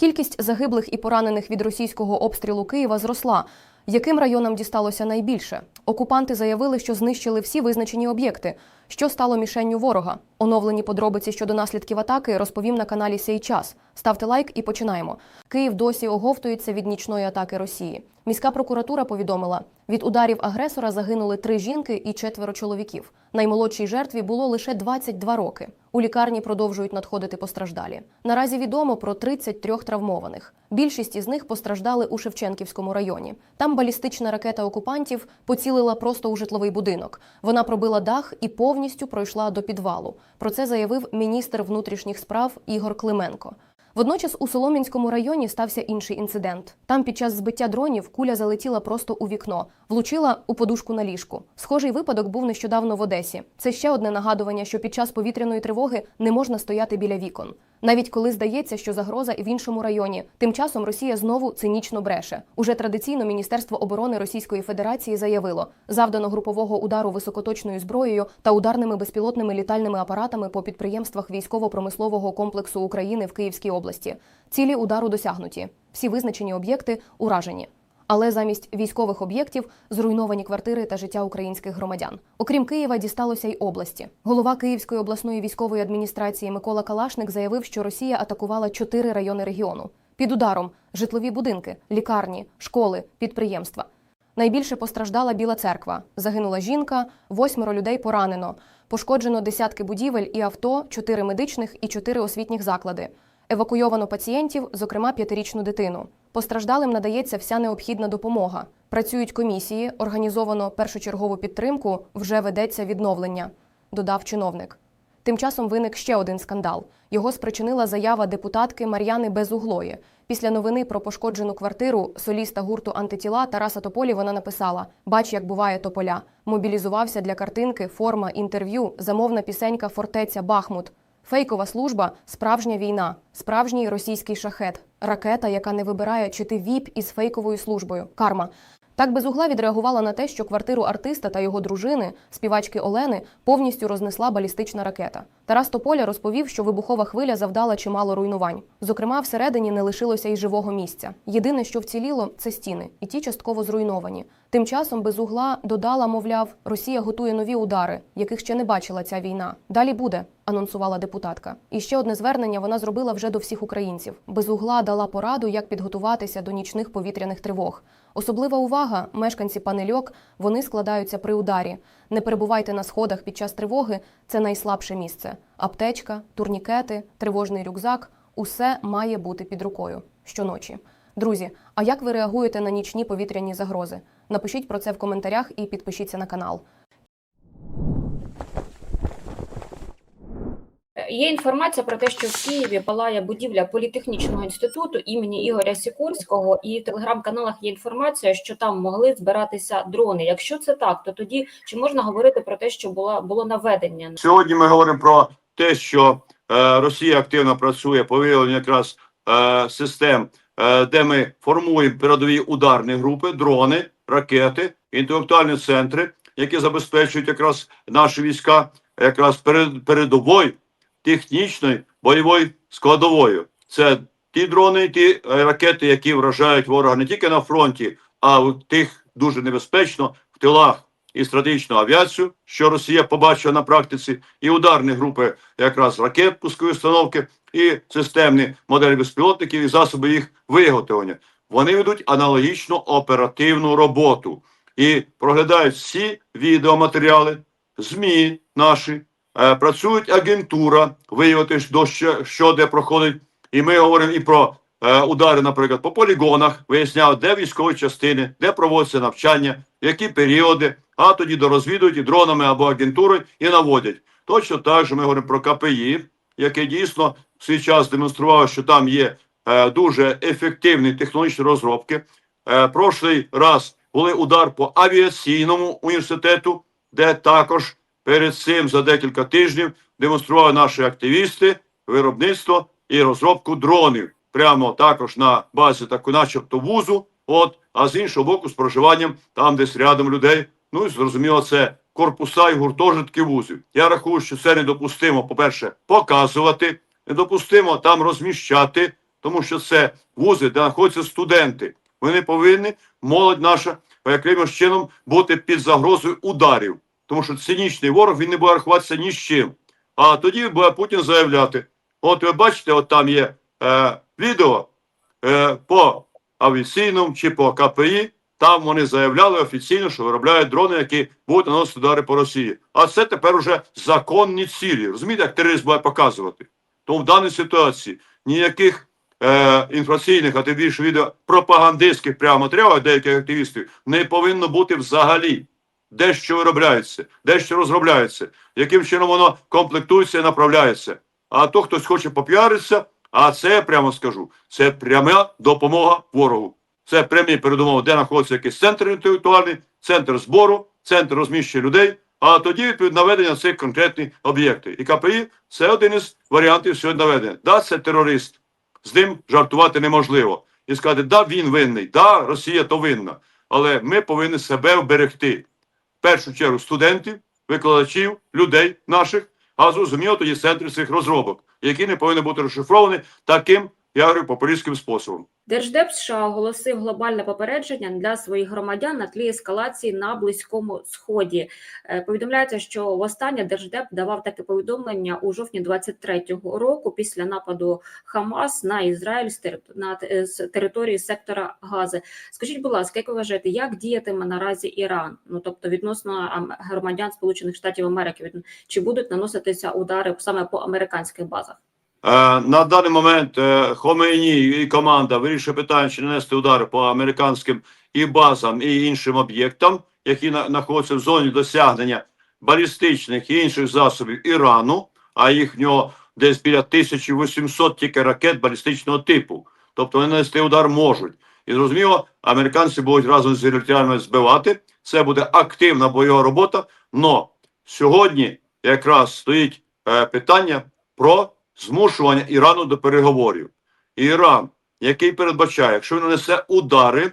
Кількість загиблих і поранених від російського обстрілу Києва зросла. Яким районам дісталося найбільше? Окупанти заявили, що знищили всі визначені об'єкти. Що стало мішенню ворога? Оновлені подробиці щодо наслідків атаки розповім на каналі Сей час. Ставте лайк і починаємо. Київ досі оговтується від нічної атаки Росії. Міська прокуратура повідомила, від ударів агресора загинули три жінки і четверо чоловіків. Наймолодшій жертві було лише 22 роки. У лікарні продовжують надходити постраждалі. Наразі відомо про 33 травмованих. Більшість із них постраждали у Шевченківському районі. Там балістична ракета окупантів поцілила просто у житловий будинок. Вона пробила дах і повністю пройшла до підвалу. Про це заявив міністр внутрішніх справ Ігор Клименко. Водночас у Солом'янському районі стався інший інцидент. Там під час збиття дронів куля залетіла просто у вікно, влучила у подушку на ліжку. Схожий випадок був нещодавно в Одесі. Це ще одне нагадування, що під час повітряної тривоги не можна стояти біля вікон. Навіть коли здається, що загроза і в іншому районі, тим часом Росія знову цинічно бреше. Уже традиційно Міністерство оборони Російської Федерації заявило, завдано групового удару високоточною зброєю та ударними безпілотними літальними апаратами по підприємствах військово-промислового комплексу України в Київській області. Цілі удару досягнуті. Всі визначені об'єкти уражені. Але замість військових об'єктів зруйновані квартири та життя українських громадян. Окрім Києва, дісталося й області. Голова Київської обласної військової адміністрації Микола Калашник заявив, що Росія атакувала чотири райони регіону. Під ударом житлові будинки, лікарні, школи, підприємства. Найбільше постраждала Біла церква. Загинула жінка, восьмеро людей поранено. Пошкоджено десятки будівель і авто, чотири медичних і чотири освітніх заклади. Евакуйовано пацієнтів, зокрема п'ятирічну дитину. Постраждалим надається вся необхідна допомога. Працюють комісії, організовано першочергову підтримку, вже ведеться відновлення, додав чиновник. Тим часом виник ще один скандал. Його спричинила заява депутатки Мар'яни Безуглої. Після новини про пошкоджену квартиру соліста гурту антитіла Тараса Тополі вона написала: Бач, як буває тополя. Мобілізувався для картинки, форма, інтерв'ю, замовна пісенька Фортеця Бахмут. Фейкова служба справжня війна, справжній російський шахет, ракета, яка не вибирає, чи ти віп із фейковою службою. Карма. Так безугла відреагувала на те, що квартиру артиста та його дружини, співачки Олени, повністю рознесла балістична ракета. Тарас Тополя розповів, що вибухова хвиля завдала чимало руйнувань. Зокрема, всередині не лишилося й живого місця. Єдине, що вціліло, це стіни, і ті частково зруйновані. Тим часом безугла додала, мовляв, Росія готує нові удари, яких ще не бачила ця війна. Далі буде, анонсувала депутатка. І ще одне звернення вона зробила вже до всіх українців. Безугла дала пораду, як підготуватися до нічних повітряних тривог. Особлива увага, мешканці панельок, вони складаються при ударі. Не перебувайте на сходах під час тривоги це найслабше місце. Аптечка, турнікети, тривожний рюкзак усе має бути під рукою щоночі. Друзі, а як ви реагуєте на нічні повітряні загрози? Напишіть про це в коментарях і підпишіться на канал. Є інформація про те, що в Києві палає будівля політехнічного інституту імені Ігоря Сікорського, і в телеграм-каналах є інформація, що там могли збиратися дрони. Якщо це так, то тоді чи можна говорити про те, що була було наведення? Сьогодні ми говоримо про те, що е, Росія активно працює по виявленню якраз е, систем, е, де ми формуємо передові ударні групи, дрони, ракети, інтелектуальні центри, які забезпечують якраз наші війська, якраз перед передовою технічною бойовою складовою. Це ті дрони, ті е, ракети, які вражають ворога не тільки на фронті, а в тих дуже небезпечно в тилах і стратегічну авіацію, що Росія побачила на практиці, і ударні групи якраз ракет пускової установки, і системні моделі безпілотників і засоби їх виготовлення. Вони ведуть аналогічну оперативну роботу і проглядають всі відеоматеріали, ЗМІ наші, працюють агентура, виявити що, що, де проходить. І ми говоримо і про е, удари, наприклад, по полігонах, виясняли, де військові частини, де проводяться навчання, які періоди, а тоді дорозвідують і дронами або агентурою і наводять. Точно так же ми говоримо про КПІ, яке дійсно в свій час демонструвало, що там є е, дуже ефективні технологічні розробки. Е, прошлий раз були удар по авіаційному університету, де також перед цим за декілька тижнів демонстрували наші активісти виробництво і розробку дронів прямо також на базі таку, начебто вузу. От, а з іншого боку, з проживанням там, десь рядом людей. Ну і зрозуміло, це корпуса і гуртожитки вузів. Я рахую, що це недопустимо, по-перше, показувати, недопустимо там розміщати тому що це вузи, де знаходяться студенти. Вони повинні, молодь наша, якимось чином бути під загрозою ударів. Тому що цинічний ворог він не буде рахуватися ні з чим. А тоді буде Путін заявляти: от ви бачите, от там є е, відео е, по авіаційному чи по КПІ. Там вони заявляли офіційно, що виробляють дрони, які будуть наносити удари по Росії. А це тепер уже законні цілі. Розумієте, як терорист буде показувати? Тому в даній ситуації ніяких е, інформаційних, а тим більше відео пропагандистських прямо матеріалів деяких активістів не повинно бути взагалі. Де що виробляється, де що розробляється, яким чином воно комплектується і направляється. А то хтось хоче попіаритися, а це прямо скажу, це пряма допомога ворогу. Це прямі передумови, де знаходиться якийсь центр інтелектуальний, центр збору, центр розміщення людей, а тоді відповідно наведення цих конкретних об'єктів. І КПІ це один із варіантів сьогодні наведення. Да, це терорист, з ним жартувати неможливо. І сказати, да, він винний, да, Росія то винна. Але ми повинні себе вберегти. Першу чергу студентів, викладачів, людей наших, а зрозуміло тоді центри цих розробок, які не повинні бути розшифровані таким, я говорю, популістським способом. Держдеп США оголосив глобальне попередження для своїх громадян на тлі ескалації на близькому сході. Е, Повідомляється, що востаннє держдеп давав таке повідомлення у жовтні 23-го року після нападу Хамас на Ізраїль те- з території сектора Гази. Скажіть, будь ласка, як ви вважаєте, як діятиме наразі Іран? Ну тобто відносно громадян Сполучених Штатів Америки, чи будуть наноситися удари саме по американських базах? Е, на даний момент е, Хомейні і команда вирішує питання, чи нанести удари по американським і базам, і іншим об'єктам, які знаходяться в зоні досягнення балістичних і інших засобів Ірану, а їх в нього десь біля 1800 тільки ракет балістичного типу. Тобто вони нанести удар можуть. І зрозуміло, американці будуть разом з ізраїльтянами збивати. Це буде активна бойова робота. Но сьогодні якраз стоїть е, питання про змушування Ірану до переговорів. Іран, який передбачає, якщо він нанесе удари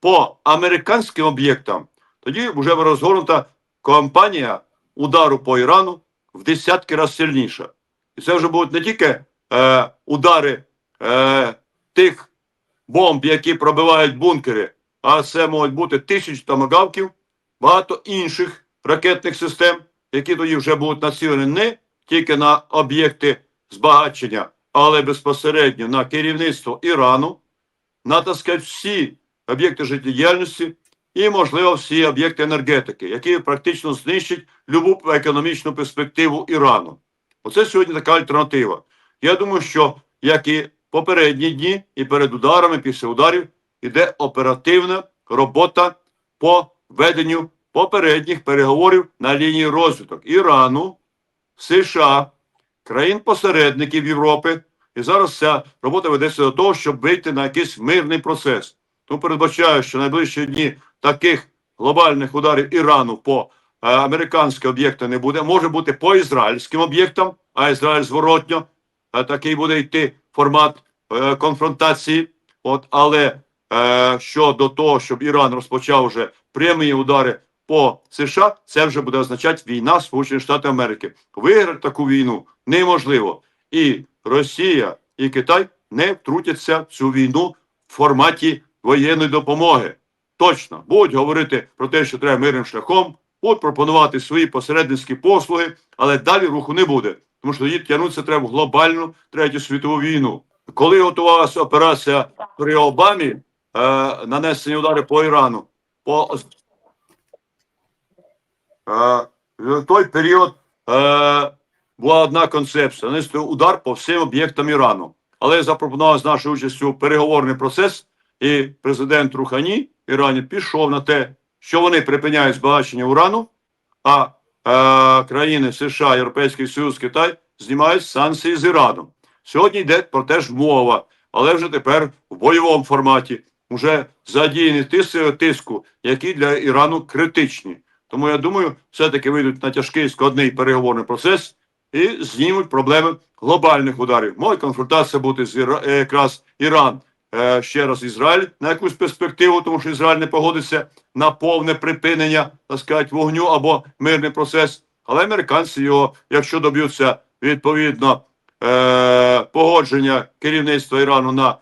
по американським об'єктам, тоді вже розгорнута кампанія удару по Ірану в десятки разів сильніша. І це вже будуть не тільки е, удари е, тих бомб, які пробивають бункери, а це можуть бути тисячі томагавків, багато інших ракетних систем, які тоді вже будуть націлені не тільки на об'єкти збагачення, але безпосередньо на керівництво Ірану, на так сказати, всі об'єкти життєдіяльності і, можливо, всі об'єкти енергетики, які практично знищать любу економічну перспективу Ірану. Оце сьогодні така альтернатива. Я думаю, що як і попередні дні, і перед ударами, після ударів, іде оперативна робота по веденню попередніх переговорів на лінії розвиток Ірану, США, країн-посередників Європи. І зараз ця робота ведеться до того, щоб вийти на якийсь мирний процес. Тому передбачаю, що найближчі дні таких глобальних ударів Ірану по е, американським об'єктам не буде. Може бути по ізраїльським об'єктам, а Ізраїль зворотньо. Е, такий буде йти формат е, конфронтації. От, але щодо того, щоб Іран розпочав вже прямі удари по США, це вже буде означати війна Сполучених Штатів Америки. Виграти таку війну неможливо. І Росія, і Китай не втрутяться в цю війну в форматі воєнної допомоги. Точно будуть говорити про те, що треба мирним шляхом, будуть пропонувати свої посередницькі послуги, але далі руху не буде. Тому що тоді тягнутися треба в глобальну третю світову війну. Коли готувалася операція при Обамі, е, нанесені удари по Ірану, по е, той період е, була одна концепція нанести удар по всім об'єктам Ірану. Але запропонував з нашою участю переговорний процес, і президент Рухані Ірані пішов на те, що вони припиняють збагачення урану, а е, країни США, Європейський Союз, Китай знімають санкції з Іраном. Сьогодні йде про те ж мова, але вже тепер в бойовому форматі вже задіяні ті тиску, які для Ірану критичні. Тому я думаю, все-таки вийдуть на тяжкий складний переговорний процес і знімуть проблеми глобальних ударів. Може конфронтація бути з Іра... е, якраз Іран, е, ще раз Ізраїль на якусь перспективу, тому що Ізраїль не погодиться на повне припинення, так сказати, вогню або мирний процес. Але американці його, якщо доб'ються відповідно е, погодження керівництва Ірану на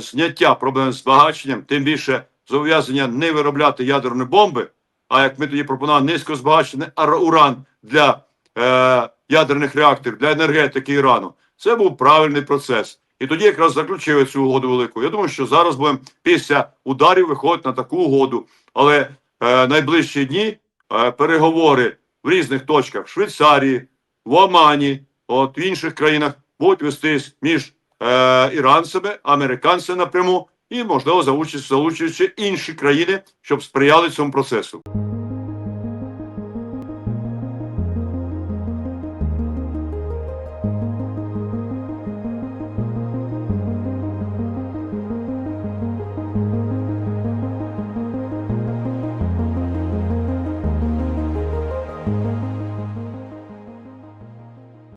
зняття проблем з збагаченням, тим більше зобов'язання не виробляти ядерні бомби. А як ми тоді пропонували низькозбагачений ар- уран для е, ядерних реакторів, для енергетики Ірану, це був правильний процес. І тоді якраз заключили цю угоду велику. Я думаю, що зараз будемо після ударів виходити на таку угоду. Але е, найближчі дні е, переговори в різних точках в Швейцарії, в Омані, от в інших країнах будуть вестись між е, іранцями, американцями напряму і, можливо, залучуючи, інші країни, щоб сприяли цьому процесу.